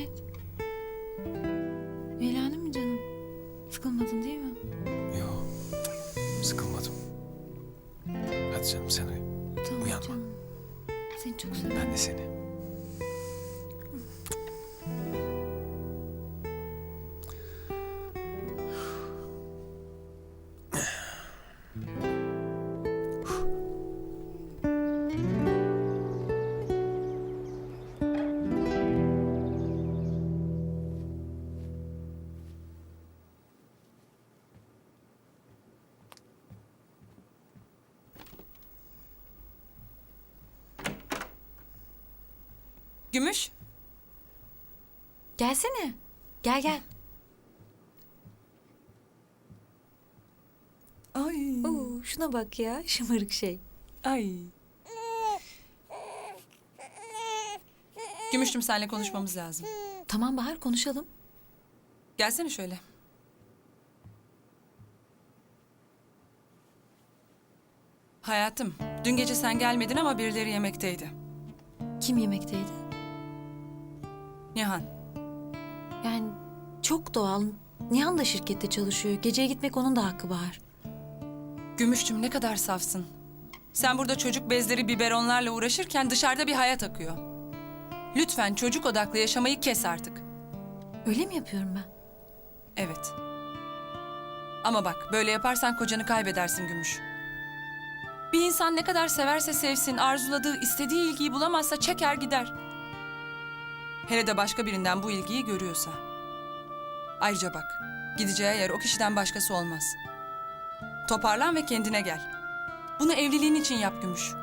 Ahmet. Eğlendin mi canım? Sıkılmadın değil mi? Yok. Sıkılmadım. Hadi canım sen uyu. Tamam Uyanma. canım. Seni çok seviyorum. Ben de seni. Gümüş. Gelsene. Gel gel. Ay. Oo, şuna bak ya şımarık şey. Ay. Gümüştüm seninle konuşmamız lazım. Tamam Bahar konuşalım. Gelsene şöyle. Hayatım, dün gece sen gelmedin ama birileri yemekteydi. Kim yemekteydi? Nihan. Yani çok doğal. Nihan da şirkette çalışıyor. Geceye gitmek onun da hakkı Bahar. Gümüştüm ne kadar safsın. Sen burada çocuk bezleri, biberonlarla uğraşırken dışarıda bir hayat akıyor. Lütfen çocuk odaklı yaşamayı kes artık. Öyle mi yapıyorum ben? Evet. Ama bak böyle yaparsan kocanı kaybedersin Gümüş. Bir insan ne kadar severse sevsin, arzuladığı, istediği ilgiyi bulamazsa çeker gider. Hele de başka birinden bu ilgiyi görüyorsa. Ayrıca bak, gideceği yer o kişiden başkası olmaz. Toparlan ve kendine gel. Bunu evliliğin için yap Gümüş.